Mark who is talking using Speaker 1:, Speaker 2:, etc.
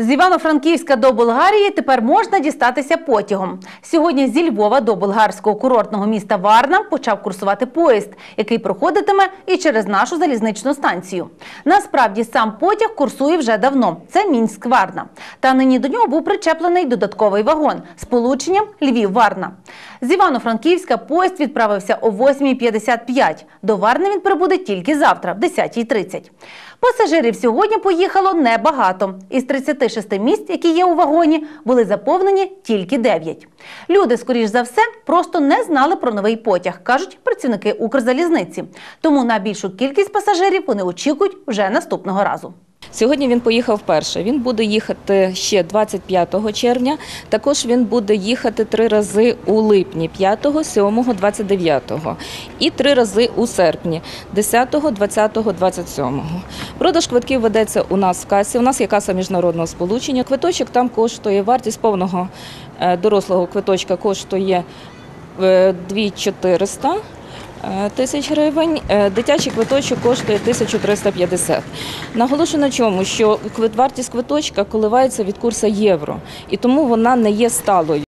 Speaker 1: З Івано-Франківська до Болгарії тепер можна дістатися потягом. Сьогодні зі Львова до болгарського курортного міста Варна почав курсувати поїзд, який проходитиме і через нашу залізничну станцію. Насправді сам потяг курсує вже давно. Це Мінськ-Варна. Та нині до нього був причеплений додатковий вагон з полученням Львів-Варна. З Івано-Франківська поїзд відправився о 8.55. До Варни він прибуде тільки завтра, в 10.30. Пасажирів сьогодні поїхало небагато. Із 36 місць, які є у вагоні, були заповнені тільки 9. Люди, скоріш за все, просто не знали про новий потяг, кажуть працівники Укрзалізниці. Тому на більшу кількість пасажирів вони очікують вже наступного разу.
Speaker 2: Сьогодні він поїхав вперше. Він буде їхати ще 25 червня. Також він буде їхати три рази у липні 5, 7, 29 і три рази у серпні 10, 20, 27. Продаж квитків ведеться у нас в касі. У нас є каса міжнародного сполучення. Квиточок там коштує вартість повного е, дорослого квиточка коштує е, 2400 е, тисяч гривень. Е, Дитячий квиточок коштує 1350. Наголошую на чому, що вартість квиточка коливається від курсу євро, і тому вона не є сталою.